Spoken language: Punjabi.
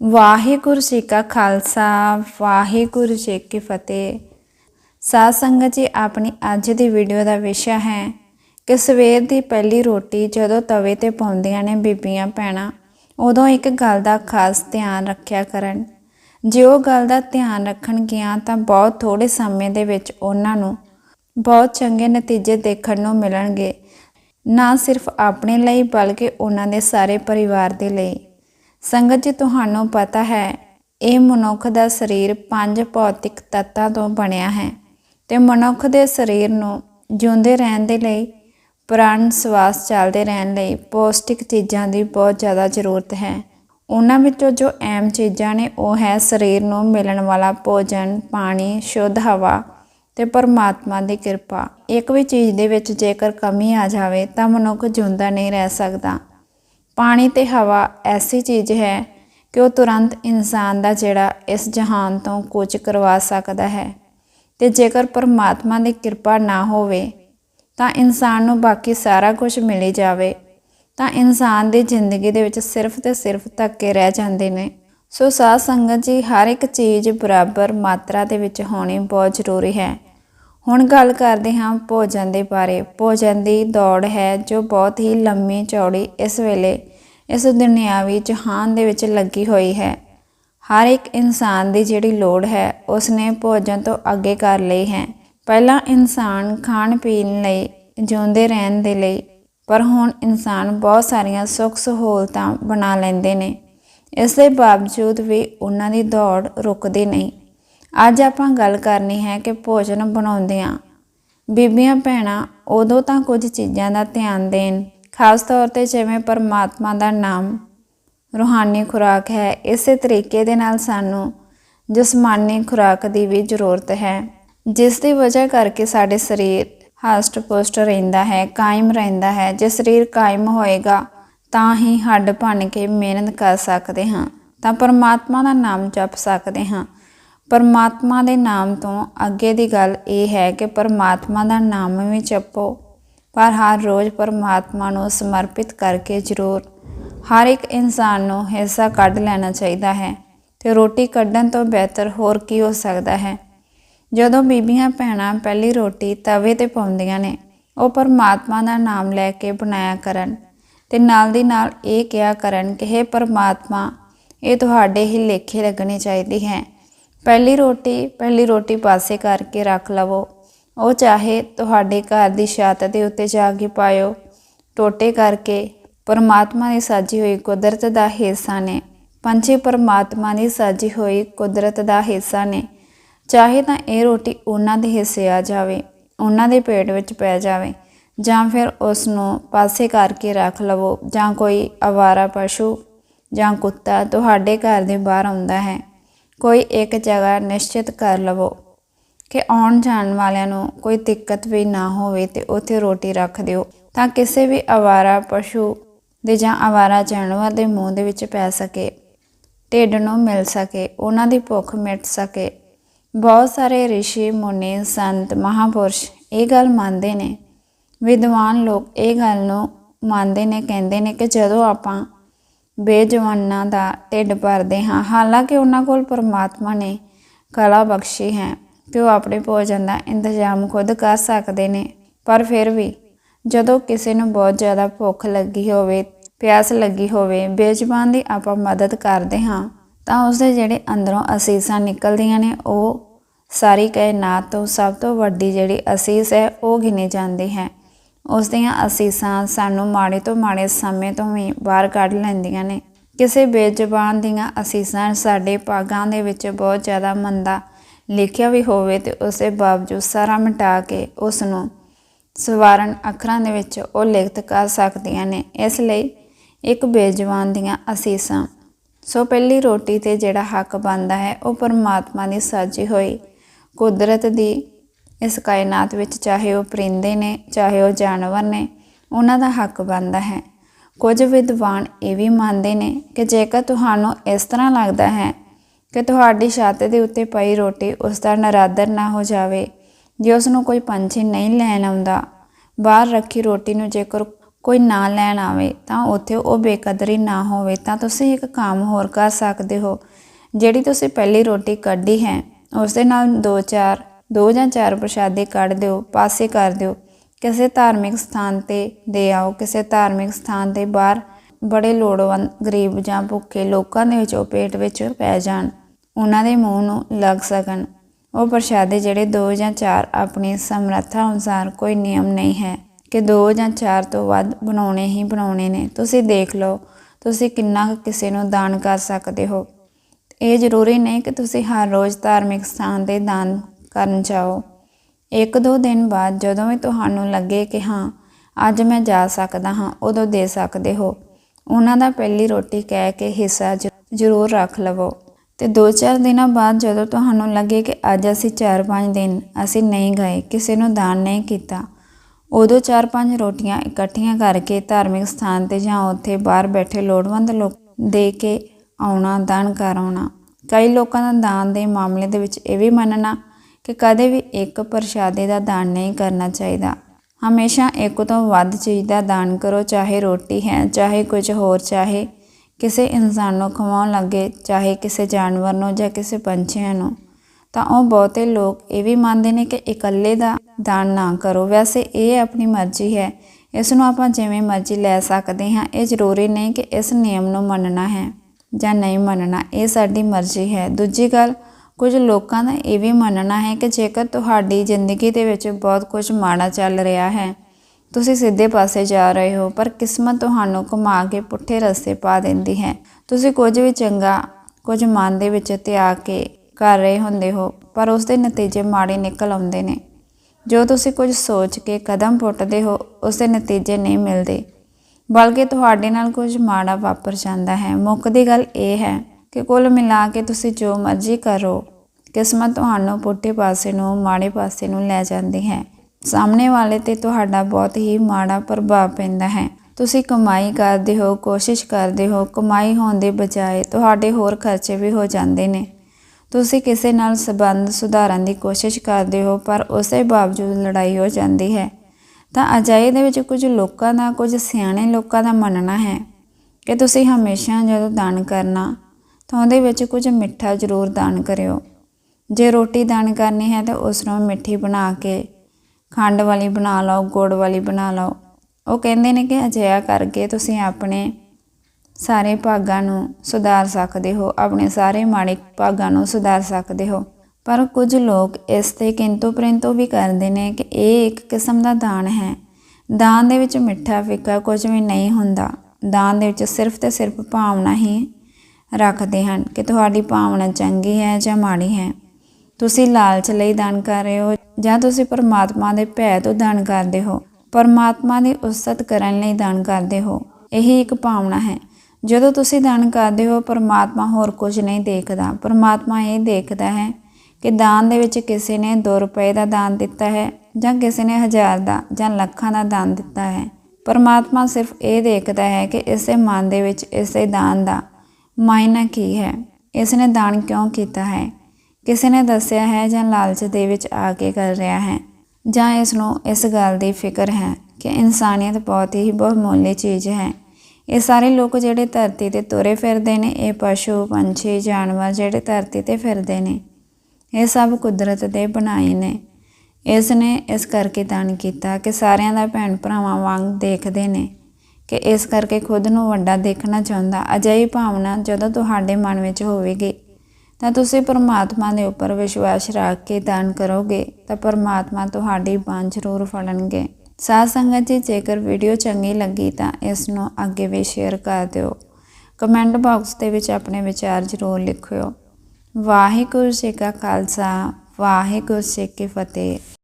ਵਾਹਿਗੁਰੂ ਜੀ ਕਾ ਖਾਲਸਾ, ਵਾਹਿਗੁਰੂ ਜੀ ਕੀ ਫਤਿਹ। ਸਾਧ ਸੰਗਤ ਜੀ, ਆਪਣੀ ਅੱਜ ਦੀ ਵੀਡੀਓ ਦਾ ਵਿਸ਼ਾ ਹੈ ਕਿ ਸਵੇਰ ਦੀ ਪਹਿਲੀ ਰੋਟੀ ਜਦੋਂ ਤਵੇ ਤੇ ਪਾਉਂਦੀਆਂ ਨੇ ਬੀਬੀਆਂ ਭੈਣਾਂ, ਉਦੋਂ ਇੱਕ ਗੱਲ ਦਾ ਖਾਸ ਧਿਆਨ ਰੱਖਿਆ ਕਰਨ। ਜੇ ਉਹ ਗੱਲ ਦਾ ਧਿਆਨ ਰੱਖਣਗੀਆਂ ਤਾਂ ਬਹੁਤ ਥੋੜੇ ਸਮੇਂ ਦੇ ਵਿੱਚ ਉਹਨਾਂ ਨੂੰ ਬਹੁਤ ਚੰਗੇ ਨਤੀਜੇ ਦੇਖਣ ਨੂੰ ਮਿਲਣਗੇ। ਨਾ ਸਿਰਫ ਆਪਣੇ ਲਈ, ਬਲਕਿ ਉਹਨਾਂ ਦੇ ਸਾਰੇ ਪਰਿਵਾਰ ਦੇ ਲਈ। ਸੰਗਤ ਜੀ, ਤੁਹਾਨੂੰ ਪਤਾ ਹੈ, ਇਹ ਮਨੁੱਖ ਦਾ ਸਰੀਰ ਪੰਜ ਭੌਤਿਕ ਤੱਤਾਂ ਤੋਂ ਬਣਿਆ ਹੈ ਤੇ ਮਨੁੱਖ ਦੇ ਸਰੀਰ ਨੂੰ ਜਿਉਂਦੇ ਰਹਿਣ ਦੇ ਲਈ, ਪ੍ਰਾਣ ਸਵਾਸ ਚੱਲਦੇ ਰਹਿਣ ਲਈ ਪੌਸ਼ਟਿਕ ਚੀਜ਼ਾਂ ਦੀ ਬਹੁਤ ਜ਼ਿਆਦਾ ਜ਼ਰੂਰਤ ਹੈ। ਉਹਨਾਂ ਵਿੱਚੋਂ ਜੋ ਅਹਿਮ ਚੀਜ਼ਾਂ ਨੇ, ਉਹ ਹੈ ਸਰੀਰ ਨੂੰ ਮਿਲਣ ਵਾਲਾ ਭੋਜਨ, ਪਾਣੀ, ਸ਼ੁੱਧ ਹਵਾ ਤੇ ਪਰਮਾਤਮਾ ਦੀ ਕਿਰਪਾ। ਇੱਕ ਵੀ ਚੀਜ਼ ਦੇ ਵਿੱਚ ਜੇਕਰ ਕਮੀ ਆ ਜਾਵੇ, ਤਾਂ ਮਨੁੱਖ ਜਿਉਂਦਾ ਨਹੀਂ ਰਹਿ ਸਕਦਾ। ਪਾਣੀ ਤੇ ਹਵਾ ਐਸੀ ਚੀਜ਼ ਹੈ ਕਿ ਉਹ ਤੁਰੰਤ ਇਨਸਾਨ ਦਾ ਜਿਹੜਾ ਇਸ ਜਹਾਨ ਤੋਂ ਕੁਝ ਕਰਵਾ ਸਕਦਾ ਹੈ। ਤੇ ਜੇਕਰ ਪਰਮਾਤਮਾ ਦੀ ਕਿਰਪਾ ਨਾ ਹੋਵੇ, ਤਾਂ ਇਨਸਾਨ ਨੂੰ ਬਾਕੀ ਸਾਰਾ ਕੁਝ ਮਿਲ ਜਾਵੇ। ਤਾਂ ਇਨਸਾਨ ਦੀ ਜ਼ਿੰਦਗੀ ਦੇ ਵਿੱਚ ਸਿਰਫ ਤੇ ਸਿਰਫ ਧੱਕੇ ਰਹਿ ਜਾਂਦੇ ਨੇ। ਸੋ ਸਾਧ ਸੰਗਤ ਜੀ, ਹਰ ਇੱਕ ਚੀਜ਼ ਬਰਾਬਰ ਮਾਤਰਾ ਦੇ ਵਿੱਚ ਹੋਣੀ ਬਹੁਤ ਜ਼ਰੂਰੀ ਹੈ। ਹੁਣ ਗੱਲ ਕਰਦੇ ਹਾਂ ਭੋਜਨ ਦੇ ਬਾਰੇ। ਭੋਜਨ ਦੀ ਦੌੜ ਹੈ ਜੋ ਬਹੁਤ ਹੀ ਲੰਮੀ ਚੌੜੀ ਇਸ ਵੇਲੇ, ਇਸ ਦੁਨਿਆਵੀ ਜਹਾਨ ਦੇ ਵਿੱਚ ਲੱਗੀ ਹੋਈ ਹੈ। ਹਰ ਇੱਕ ਇਨਸਾਨ ਦੀ ਜਿਹੜੀ ਲੋੜ ਹੈ, ਉਸਨੇ ਭੋਜਨ ਤੋਂ ਅੱਗੇ ਕਰ ਲਈ ਹੈ। ਪਹਿਲਾਂ ਇਨਸਾਨ ਖਾਣ ਪੀਣ ਲਈ ਜਿਉਂਦੇ ਰਹਿਣ ਦੇ ਲਈ, ਪਰ ਹੁਣ ਇਨਸਾਨ ਬਹੁਤ ਸਾਰੀਆਂ ਸੁੱਖ ਸਹੂਲਤਾਂ ਬਣਾ ਲੈਂਦੇ ਨੇ। ਇਸ ਦੇ ਬਾਵਜੂਦ ਵੀ ਉਹਨਾਂ ਦੀ ਦੌੜ ਰੁਕਦੀ ਨਹੀਂ। ਅੱਜ ਆਪਾਂ ਗੱਲ ਕਰਨੀ ਹੈ ਕਿ ਭੋਜਨ ਬਣਾਉਂਦਿਆਂ। ਬੀਬੀਆਂ ਭੈਣਾਂ, ਉਦੋਂ ਤਾਂ ਕੁਝ ਚੀਜ਼ਾਂ ਦਾ ਧਿਆਨ ਦੇਣ, ਖਾਸ ਤੌਰ ਤੇ ਜਿਵੇਂ ਪਰਮਾਤਮਾ ਦਾ ਨਾਮ। ਰੂਹਾਨੀ ਖੁਰਾਕ ਹੈ, ਇਸੇ ਤਰੀਕੇ ਦੇ ਨਾਲ ਸਾਨੂੰ ਜਿਸਮਾਨੀ ਖੁਰਾਕ ਦੀ ਵੀ ਜ਼ਰੂਰਤ ਹੈ, ਜਿਸ ਦੀ ਵਜ੍ਹਾ ਕਰਕੇ ਸਾਡੇ ਸਰੀਰ ਹਸਟ ਪੁਸ਼ਟ ਰਹਿੰਦਾ ਹੈ, ਕਾਇਮ ਰਹਿੰਦਾ ਹੈ। ਜੇ ਸਰੀਰ ਕਾਇਮ ਹੋਏਗਾ, ਤਾਂ ਹੀ ਹੱਡ ਭੰਨ ਕੇ ਮਿਹਨਤ ਕਰ ਸਕਦੇ ਹਾਂ, ਤਾਂ ਪਰਮਾਤਮਾ ਦਾ ਨਾਮ ਜਪ ਸਕਦੇ ਹਾਂ। ਪਰਮਾਤਮਾ ਦੇ ਨਾਮ ਤੋਂ ਅੱਗੇ ਦੀ ਗੱਲ ਇਹ ਹੈ ਕਿ ਪਰਮਾਤਮਾ ਦਾ ਨਾਮ ਵੀ ਜਪੋ, ਪਰ ਹਰ ਰੋਜ਼ ਪਰਮਾਤਮਾ ਨੂੰ ਸਮਰਪਿਤ ਕਰਕੇ ਜ਼ਰੂਰ ਹਰ ਇੱਕ ਇਨਸਾਨ ਨੂੰ ਹਿੱਸਾ ਕੱਢ ਲੈਣਾ ਚਾਹੀਦਾ ਹੈ ਤੇ ਰੋਟੀ ਕੱਢਣ ਤੋਂ ਬਿਹਤਰ ਹੋਰ ਕੀ ਹੋ ਸਕਦਾ ਹੈ। ਜਦੋਂ ਬੀਬੀਆਂ ਭੈਣਾਂ ਪਹਿਲੀ ਰੋਟੀ ਤਵੇ ਤੇ ਪਾਉਂਦੀਆਂ ਨੇ, ਉਹ ਪਰਮਾਤਮਾ ਦਾ ਨਾਮ ਲੈ ਕੇ ਬਣਾਇਆ ਕਰਨ ਤੇ ਨਾਲ ਦੀ ਨਾਲ ਇਹ ਕਿਹਾ ਕਰਨ ਕਿ हे ਪਰਮਾਤਮਾ, ਇਹ ਤੁਹਾਡੇ ਹੀ ਲੇਖੇ ਲੱਗਣੀ ਚਾਹੀਦੀ ਹੈ। ਪਹਿਲੀ ਰੋਟੀ ਪਹਿਲੀ ਰੋਟੀ ਪਾਸੇ ਕਰਕੇ ਰੱਖ ਲਵੋ। ਉਹ ਚਾਹੇ ਤੁਹਾਡੇ ਘਰ ਦੀ ਛੱਤ ਦੇ ਉੱਤੇ ਜਾ ਕੇ ਪਾਇਓ। ਟੋਟੇ ਕਰਕੇ ਪਰਮਾਤਮਾ ਦੀ ਸਾਜੀ ਹੋਈ ਕੁਦਰਤ ਦਾ ਹਿੱਸਾ ਨੇ। ਪੰਛੀ ਪਰਮਾਤਮਾ ਦੀ ਸਾਜੀ ਹੋਈ ਕੁਦਰਤ ਦਾ ਹਿੱਸਾ ਨੇ। ਚਾਹੇ ਤਾਂ ਇਹ ਰੋਟੀ ਉਹਨਾਂ ਦੇ ਹਿੱਸੇ ਆ ਜਾਵੇ, ਉਹਨਾਂ ਦੇ ਪੇਟ ਵਿੱਚ ਪੈ ਜਾਵੇ, ਜਾਂ ਫਿਰ ਉਸ ਨੂੰ ਪਾਸੇ ਕਰਕੇ ਰੱਖ ਲਵੋ, ਜਾਂ ਕੋਈ ਅਵਾਰਾ ਪਸ਼ੂ ਜਾਂ ਕੁੱਤਾ ਤੁਹਾਡੇ ਘਰ ਦੇ ਬਾਹਰ ਆਉਂਦਾ ਹੈ। ਕੋਈ ਇੱਕ ਜਗ੍ਹਾ ਨਿਸ਼ਚਿਤ ਕਰ ਲਵੋ ਕਿ ਆਉਣ ਜਾਣ ਵਾਲਿਆਂ ਨੂੰ ਕੋਈ ਦਿੱਕਤ ਵੀ ਨਾ ਹੋਵੇ ਤੇ ਉੱਥੇ ਰੋਟੀ ਰੱਖ ਦਿਓ ਤਾਂ ਕਿਸੇ ਵੀ ਅਵਾਰਾ ਪਸ਼ੂ ਦੇ ਜਾਂ ਅਵਾਰਾ ਜਾਨਵਰ ਦੇ ਮੂੰਹ ਦੇ ਵਿੱਚ ਪੈ ਸਕੇ, ਢਿੱਡ ਨੂੰ ਮਿਲ ਸਕੇ, ਉਹਨਾਂ ਦੀ ਭੁੱਖ ਮਿਟ ਸਕੇ। ਬਹੁਤ ਸਾਰੇ ઋષਿ ਮੁਨੀ, ਸੰਤ, ਮਹਾਪੁਰਸ਼ ਇਹ ਗੱਲ ਮੰਨਦੇ ਨੇ। ਵਿਦਵਾਨ ਲੋਕ ਇਹ ਗੱਲ ਨੂੰ ਮੰਨਦੇ ਨੇ, ਕਹਿੰਦੇ ਨੇ ਕਿ ਜਦੋਂ ਆਪਾਂ ਬੇਜਵਾਨਾਂ ਦਾ ਢਿੱਡ ਭਰਦੇ ਹਾਂ। ਹਾਲਾਂਕਿ ਉਹਨਾਂ ਕੋਲ ਪਰਮਾਤਮਾ ਨੇ ਕਲਾ ਬਖਸ਼ੀ ਹੈ। ਕਿ ਉਹ ਆਪਣੇ ਭੋਜਨ ਦਾ ਇੰਤਜ਼ਾਮ ਖੁਦ ਕਰ ਸਕਦੇ ਨੇ, ਪਰ ਫਿਰ ਵੀ ਜਦੋਂ ਕਿਸੇ ਨੂੰ ਬਹੁਤ ਜ਼ਿਆਦਾ ਭੁੱਖ ਲੱਗੀ ਹੋਵੇ, ਪਿਆਸ ਲੱਗੀ ਹੋਵੇ, ਬੇਜ਼ਬਾਨ ਦੀ ਆਪਾਂ ਮਦਦ ਕਰਦੇ ਹਾਂ, ਤਾਂ ਉਸਦੇ ਜਿਹੜੇ ਅੰਦਰੋਂ ਅਸੀਸਾਂ ਨਿਕਲਦੀਆਂ ਨੇ, ਉਹ ਸਾਰੀ ਕਾਇਨਾਤ ਤੋਂ ਸਭ ਤੋਂ ਵੱਡੀ ਜਿਹੜੀ ਅਸੀਸ ਹੈ, ਉਹ ਗਿਣੀ ਜਾਂਦੀ ਹੈ। ਉਸ ਦੀਆਂ ਅਸੀਸਾਂ ਸਾਨੂੰ ਮਾੜੇ ਤੋਂ ਮਾੜੇ ਸਮੇਂ ਤੋਂ ਵੀ ਬਾਹਰ ਕੱਢ ਲੈਂਦੀਆਂ ਨੇ। ਕਿਸੇ ਬੇਜ਼ਬਾਨ ਦੀਆਂ ਅਸੀਸਾਂ ਸਾਡੇ ਭਾਗਾਂ ਦੇ ਵਿੱਚ ਬਹੁਤ ਜ਼ਿਆਦਾ ਮੰਦਾ ਲਿਖਿਆ ਵੀ ਹੋਵੇ ਤੇ ਉਸੇ ਬਾਵਜੂਦ ਸਾਰਾ ਮਿਟਾ ਕੇ ਉਸ ਨੂੰ ਸਵਾਰਨ ਅੱਖਰਾਂ ਦੇ ਵਿੱਚ ਉਹ ਲਿਖਤ ਕਰ ਸਕਦੀਆਂ ਨੇ। ਇਸ ਲਈ ਇੱਕ ਬੇਜ਼ਬਾਨ ਦੀਆਂ ਅਸੀਸਾਂ, ਸੋ ਪਹਿਲੀ ਰੋਟੀ ਤੇ ਜਿਹੜਾ ਹੱਕ ਬਣਦਾ ਹੈ, ਉਹ ਪਰਮਾਤਮਾ ਦੀ ਸਾਜੀ ਹੋਈ ਕੁਦਰਤ ਦੀ ਇਸ ਕਾਇਨਾਤ ਵਿੱਚ ਚਾਹੇ ਉਹ ਪਰਿੰਦੇ ਨੇ, ਚਾਹੇ ਉਹ ਜਾਨਵਰ ਨੇ, ਉਹਨਾਂ ਦਾ ਹੱਕ ਬਣਦਾ ਹੈ। ਕੁਝ ਵਿਦਵਾਨ ਇਹ ਵੀ ਮੰਨਦੇ ਨੇ ਕਿ ਜੇਕਰ ਤੁਹਾਨੂੰ ਇਸ ਤਰ੍ਹਾਂ ਲੱਗਦਾ ਹੈ ਕਿ ਤੁਹਾਡੀ ਛੱਤ ਦੇ ਉੱਤੇ ਪਈ ਰੋਟੀ ਉਸ ਦਾ ਨਰਾਦਰ ਨਾ ਹੋ ਜਾਵੇ, ਜੇ ਉਸ ਨੂੰ ਕੋਈ ਪੰਛੀ ਨਹੀਂ ਲੈਣ ਆਉਂਦਾ, ਬਾਹਰ ਰੱਖੀ ਰੋਟੀ ਨੂੰ ਜੇਕਰ ਕੋਈ ਨਾ ਲੈਣ ਆਵੇ, ਤਾਂ ਉੱਥੇ ਉਹ ਬੇਕਦਰੀ ਨਾ ਹੋਵੇ, ਤਾਂ ਤੁਸੀਂ ਇੱਕ ਕੰਮ ਹੋਰ ਕਰ ਸਕਦੇ ਹੋ। ਜਿਹੜੀ ਤੁਸੀਂ ਪਹਿਲੀ ਰੋਟੀ ਕੱਢੀ ਹੈ, ਉਸ ਦੇ ਨਾਲ ਦੋ ਚਾਰ ਦੋ ਜਾਂ ਚਾਰ ਪ੍ਰਸ਼ਾਦੇ ਕੱਢ ਦਿਓ, ਪਾਸੇ ਕਰ ਦਿਓ। ਕਿਸੇ ਧਾਰਮਿਕ ਸਥਾਨ ਤੇ ਦੇ ਆਓ, ਕਿਸੇ ਧਾਰਮਿਕ ਸਥਾਨ ਦੇ ਬਾਹਰ ਬੜੇ ਲੋੜਵੰਦ, ਗਰੀਬ ਜਾਂ ਭੁੱਖੇ ਲੋਕਾਂ ਦੇ ਵਿੱਚੋਂ ਪੇਟ ਵਿੱਚ ਪੈ ਜਾਣ, ਉਹਨਾਂ ਦੇ ਮੂੰਹ ਨੂੰ ਲੱਗ ਸਕਣ। ਉਹ ਪ੍ਰਸ਼ਾਦੇ ਜਿਹੜੇ ਦੋ ਜਾਂ ਚਾਰ ਆਪਣੀ ਸਮਰੱਥਾ ਅਨੁਸਾਰ ਕੋਈ ਨਿਯਮ ਨਹੀਂ ਹੈ ਕਿ ਦੋ ਜਾਂ ਚਾਰ ਤੋਂ ਵੱਧ ਬਣਾਉਣੇ ਹੀ ਬਣਾਉਣੇ ਨੇ। ਤੁਸੀਂ ਦੇਖ ਲਓ, ਤੁਸੀਂ ਕਿੰਨਾ ਕੁ ਕਿਸੇ ਨੂੰ ਦਾਨ ਕਰ ਸਕਦੇ ਹੋ। ਇਹ ਜ਼ਰੂਰੀ ਨਹੀਂ ਕਿ ਤੁਸੀਂ ਹਰ ਰੋਜ਼ ਧਾਰਮਿਕ ਸਥਾਨ ਤੇ ਦਾਨ ਕਰਨ ਜਾਓ। ਇੱਕ ਦੋ ਦਿਨ ਬਾਅਦ ਜਦੋਂ ਵੀ ਤੁਹਾਨੂੰ ਲੱਗੇ ਕਿ ਹਾਂ, ਅੱਜ ਮੈਂ ਜਾ ਸਕਦਾ ਹਾਂ, ਉਦੋਂ ਦੇ ਸਕਦੇ ਹੋ। ਉਹਨਾਂ ਦਾ ਪਹਿਲੀ ਰੋਟੀ ਕਹਿ ਕੇ ਹਿੱਸਾ ਜ- ਜ਼ਰੂਰ ਰੱਖ ਲਵੋ। ਤੇ 2-4 ਦਿਨਾਂ ਬਾਅਦ ਜਦੋਂ ਤੁਹਾਨੂੰ ਲੱਗੇ ਕਿ ਅੱਜ ਅਸੀਂ 4-5 ਦਿਨ ਅਸੀਂ ਨਹੀਂ ਗਏ, ਕਿਸੇ ਨੂੰ ਦਾਨ ਨਹੀਂ ਕੀਤਾ, ਉਦੋਂ 4-5 ਰੋਟੀਆਂ ਇਕੱਠੀਆਂ ਕਰਕੇ ਧਾਰਮਿਕ ਸਥਾਨ ਤੇ ਜਾਂ ਉੱਥੇ ਬਾਹਰ ਬੈਠੇ ਲੋੜਵੰਦ ਲੋਕ ਦੇ ਕੇ ਆਉਣਾ, ਦਾਨ ਕਰ ਆਉਣਾ ਕਈ ਲੋਕਾਂ ਦਾ ਦਾਨ ਦੇ ਮਾਮਲੇ ਦੇ ਵਿੱਚ ਇਹ ਵੀ ਮੰਨਣਾ ਕਿ ਕਦੇ ਵੀ ਇੱਕ ਪ੍ਰਸ਼ਾਦੇ ਦਾ ਦਾਨ ਨਹੀਂ ਕਰਨਾ ਚਾਹੀਦਾ। ਹਮੇਸ਼ਾ ਇੱਕ ਤੋਂ ਵੱਧ ਚੀਜ਼ ਦਾ ਦਾਨ ਕਰੋ, ਚਾਹੇ ਰੋਟੀ ਹੈ, ਚਾਹੇ ਕੁਝ ਹੋਰ, ਚਾਹੇ ਕਿਸੇ ਇਨਸਾਨ ਨੂੰ ਖਵਾਉਣ ਲੱਗੇ, ਚਾਹੇ ਕਿਸੇ ਜਾਨਵਰ ਨੂੰ ਜਾਂ ਕਿਸੇ ਪੰਛੀਆਂ ਨੂੰ। ਤਾਂ ਉਹ ਬਹੁਤੇ ਲੋਕ ਇਹ ਵੀ ਮੰਨਦੇ ਨੇ ਕਿ ਇਕੱਲੇ ਦਾ ਦਾਨ ਨਾ ਕਰੋ। ਵੈਸੇ ਇਹ ਆਪਣੀ ਮਰਜ਼ੀ ਹੈ। ਇਸ ਨੂੰ ਆਪਾਂ ਜਿਵੇਂ ਮਰਜ਼ੀ ਲੈ ਸਕਦੇ ਹਾਂ। ਇਹ ਜ਼ਰੂਰੀ ਨਹੀਂ ਕਿ ਇਸ ਨਿਯਮ ਨੂੰ ਮੰਨਣਾ ਹੈ ਜਾਂ ਨਹੀਂ ਮੰਨਣਾ। ਇਹ ਸਾਡੀ ਮਰਜ਼ੀ ਹੈ। ਦੂਜੀ ਗੱਲ ਕੁਝ ਲੋਕਾਂ ਦਾ ਇਹ ਵੀ ਮੰਨਣਾ ਹੈ ਕਿ ਜੇਕਰ ਤੁਹਾਡੀ ਜ਼ਿੰਦਗੀ ਦੇ ਵਿੱਚ ਬਹੁਤ ਕੁਝ ਮਾੜਾ ਚੱਲ ਰਿਹਾ ਹੈ, ਤੁਸੀਂ ਸਿੱਧੇ ਪਾਸੇ ਜਾ ਰਹੇ ਹੋ, ਪਰ ਕਿਸਮਤ ਤੁਹਾਨੂੰ ਘੁਮਾ ਕੇ ਪੁੱਠੇ ਰਸਤੇ ਪਾ ਦਿੰਦੀ ਹੈ। ਤੁਸੀਂ ਕੁਝ ਵੀ ਚੰਗਾ, ਕੁਝ ਮਨ ਦੇ ਵਿੱਚ ਤਿਆਗ ਕੇ ਕਰ ਰਹੇ ਹੁੰਦੇ ਹੋ, ਪਰ ਉਸ ਦੇ ਨਤੀਜੇ ਮਾੜੇ ਨਿਕਲ ਆਉਂਦੇ ਨੇ। ਜੋ ਤੁਸੀਂ ਕੁਝ ਸੋਚ ਕੇ ਕਦਮ ਪੁੱਟਦੇ ਹੋ, ਉਸ ਦੇ ਨਤੀਜੇ ਨਹੀਂ ਮਿਲਦੇ, ਬਲਕਿ ਤੁਹਾਡੇ ਨਾਲ ਕੁਝ ਮਾੜਾ ਵਾਪਰ ਜਾਂਦਾ ਹੈ। ਮੁੱਖ ਦੀ ਗੱਲ ਇਹ ਹੈ ਕਿ ਕੁੱਲ ਮਿਲਾ ਕੇ ਤੁਸੀਂ ਜੋ ਮਰਜ਼ੀ ਕਰੋ, ਕਿਸਮਤ ਤੁਹਾਨੂੰ ਪੁੱਠੇ ਪਾਸੇ ਨੂੰ, ਮਾੜੇ ਪਾਸੇ ਨੂੰ ਲੈ ਜਾਂਦੀ ਹੈ। ਸਾਹਮਣੇ ਵਾਲੇ ਤੇ ਤੁਹਾਡਾ ਬਹੁਤ ਹੀ ਮਾੜਾ ਪ੍ਰਭਾਵ ਪੈਂਦਾ ਹੈ। ਤੁਸੀਂ ਕਮਾਈ ਕਰਦੇ ਹੋ, ਕੋਸ਼ਿਸ਼ ਕਰਦੇ ਹੋ, ਕਮਾਈ ਹੋਣ ਦੇ ਬਜਾਏ ਤੁਹਾਡੇ ਹੋਰ ਖਰਚੇ ਵੀ ਹੋ ਜਾਂਦੇ ਨੇ। ਤੁਸੀਂ ਕਿਸੇ ਨਾਲ ਸਬੰਧ ਸੁਧਾਰਨ ਦੀ ਕੋਸ਼ਿਸ਼ ਕਰਦੇ ਹੋ, ਪਰ ਉਸੇ ਬਾਵਜੂਦ ਲੜਾਈ ਹੋ ਜਾਂਦੀ ਹੈ। ਤਾਂ ਅਜਾਈ ਦੇ ਵਿੱਚ ਕੁਝ ਲੋਕਾਂ ਦਾ, ਕੁਝ ਸਿਆਣੇ ਲੋਕਾਂ ਦਾ ਮੰਨਣਾ ਹੈ ਕਿ ਤੁਸੀਂ ਹਮੇਸ਼ਾ ਜਦੋਂ ਦਾਨ ਕਰਨਾ ਤਾਂ ਉਹਦੇ ਵਿੱਚ ਕੁਝ ਮਿੱਠਾ ਜ਼ਰੂਰ ਦਾਨ ਕਰਿਓ। ਜੇ ਰੋਟੀ ਦਾਨ ਕਰਨੀ ਹੈ ਤਾਂ ਉਸ ਨੂੰ ਮਿੱਠੀ ਬਣਾ ਕੇ ਖੰਡ ਵਾਲੀ ਬਣਾ ਲਓ, ਗੁੜ ਵਾਲੀ ਬਣਾ ਲਓ। ਉਹ ਕਹਿੰਦੇ ਨੇ ਕਿ ਅਜਿਹਾ ਕਰਕੇ ਤੁਸੀਂ ਆਪਣੇ ਸਾਰੇ ਭਾਗਾਂ ਨੂੰ ਸੁਧਾਰ ਸਕਦੇ ਹੋ, ਆਪਣੇ ਸਾਰੇ ਮਾੜੇ ਭਾਗਾਂ ਨੂੰ ਸੁਧਾਰ ਸਕਦੇ ਹੋ। ਪਰ ਕੁਝ ਲੋਕ ਇਸ ਤੇ ਕਿੰਤੂ ਪਰੰਤੂ ਵੀ ਕਰਦੇ ਨੇ ਕਿ ਇਹ ਇੱਕ ਕਿਸਮ ਦਾ ਦਾਨ ਹੈ। ਦਾਨ ਦੇ ਵਿੱਚ ਮਿੱਠਾ ਫਿੱਕਾ ਕੁਝ ਵੀ ਨਹੀਂ ਹੁੰਦਾ। ਦਾਨ ਦੇ ਵਿੱਚ ਸਿਰਫ ਤੇ ਸਿਰਫ ਭਾਵਨਾ ਹੀ ਰੱਖਦੇ ਹਨ ਕਿ ਤੁਹਾਡੀ ਭਾਵਨਾ ਚੰਗੀ ਹੈ ਜਾਂ ਮਾੜੀ ਹੈ। ਤੁਸੀਂ ਲਾਲਚ ਲਈ ਦਾਨ ਕਰ ਰਹੇ ਹੋ ਜਾਂ ਤੁਸੀਂ ਪਰਮਾਤਮਾ ਦੇ ਭੈ ਤੋਂ ਦਾਨ ਕਰਦੇ ਹੋ। ਪਰਮਾਤਮਾ ਦੀ ਉਸਤ ਕਰਨ ਲਈ ਦਾਨ ਕਰਦੇ ਹੋ। ਇਹੀ ਇੱਕ ਭਾਵਨਾ ਹੈ। ਜਦੋਂ ਤੁਸੀਂ ਦਾਨ ਕਰਦੇ ਹੋ, ਪਰਮਾਤਮਾ ਹੋਰ ਕੁਝ ਨਹੀਂ ਦੇਖਦਾ। ਪਰਮਾਤਮਾ ਇਹ ਦੇਖਦਾ ਹੈ ਕਿ ਦਾਨ ਦੇ ਵਿੱਚ ਕਿਸੇ ਨੇ 2 ਰੁਪਏ ਦਾ ਦਾਨ ਦਿੱਤਾ ਹੈ ਜਾਂ ਕਿਸੇ ਨੇ ਹਜ਼ਾਰ ਦਾ ਜਾਂ ਲੱਖਾਂ ਦਾ ਦਾਨ ਦਿੱਤਾ ਹੈ। ਪਰਮਾਤਮਾ ਸਿਰਫ ਇਹ ਦੇਖਦਾ ਹੈ ਕਿ ਇਸੇ ਮਨ ਦੇ ਵਿੱਚ ਇਸੇ ਦਾਨ ਦਾ ਮਾਇਨਾ ਕੀ ਹੈ? ਇਸ ਨੇ ਦਾਨ ਕਿਉਂ ਕੀਤਾ ਹੈ? ਕਿਸੇ ਨੇ ਦੱਸਿਆ ਹੈ ਜਾਂ ਲਾਲਚ ਦੇ ਵਿੱਚ ਆ ਕੇ ਕਰ ਰਿਹਾ ਹੈ? ਜਾਂ ਇਸ ਨੂੰ ਇਸ ਗੱਲ ਦੀ ਫਿਕਰ ਹੈ ਕਿ ਇਨਸਾਨੀਅਤ ਬਹੁਤ ਹੀ ਬਹੁਮੁੱਲੀ ਚੀਜ਼ ਹੈ? ਇਹ ਸਾਰੇ ਲੋਕ ਜਿਹੜੇ ਧਰਤੀ ਤੇ ਤੁਰੇ ਫਿਰਦੇ ਨੇ, ਇਹ ਪਸ਼ੂ, ਪੰਛੀ, ਜਾਨਵਰ ਜਿਹੜੇ ਧਰਤੀ ਤੇ ਫਿਰਦੇ ਨੇ, ਇਹ ਸਭ ਕੁਦਰਤ ਦੇ ਬਣਾਏ ਨੇ। ਇਸ ਨੇ ਇਸ ਕਰਕੇ ਦਾਨ ਕੀਤਾ ਕਿ ਸਾਰਿਆਂ ਦਾ ਭੈਣ ਭਰਾਵਾਂ ਵਾਂਗ ਦੇਖਦੇ ਨੇ। ਕਿ ਇਸ ਕਰਕੇ ਖੁਦ ਨੂੰ ਵੱਡਾ ਦੇਖਣਾ ਚਾਹੁੰਦਾ। ਅਜਿਹੀ ਭਾਵਨਾ ਜਦੋਂ ਤੁਹਾਡੇ ਮਨ ਵਿੱਚ ਹੋਵੇਗੀ, ਤਾਂ ਤੁਸੀਂ ਪਰਮਾਤਮਾ ਦੇ ਉੱਪਰ ਵਿਸ਼ਵਾਸ ਰੱਖ ਕੇ ਦਾਨ ਕਰੋਗੇ, ਤਾਂ ਪਰਮਾਤਮਾ ਤੁਹਾਡੀ ਬਾਂਹ ਜ਼ਰੂਰ ਫੜਨਗੇ। ਸਾਧ ਸੰਗਤ ਜੀ, ਜੇਕਰ ਵੀਡੀਓ ਚੰਗੀ ਲੱਗੀ, ਤਾਂ ਇਸ ਨੂੰ ਅੱਗੇ ਵੀ ਸ਼ੇਅਰ ਕਰ ਦਿਓ। ਕਮੈਂਟ ਬਾਕਸ ਦੇ ਵਿੱਚ ਆਪਣੇ ਵਿਚਾਰ ਜ਼ਰੂਰ ਲਿਖਿਓ। ਵਾਹਿਗੁਰੂ ਜੀ ਕਾ ਖਾਲਸਾ, ਵਾਹਿਗੁਰੂ ਜੀ ਕੀ ਫਤਿਹ।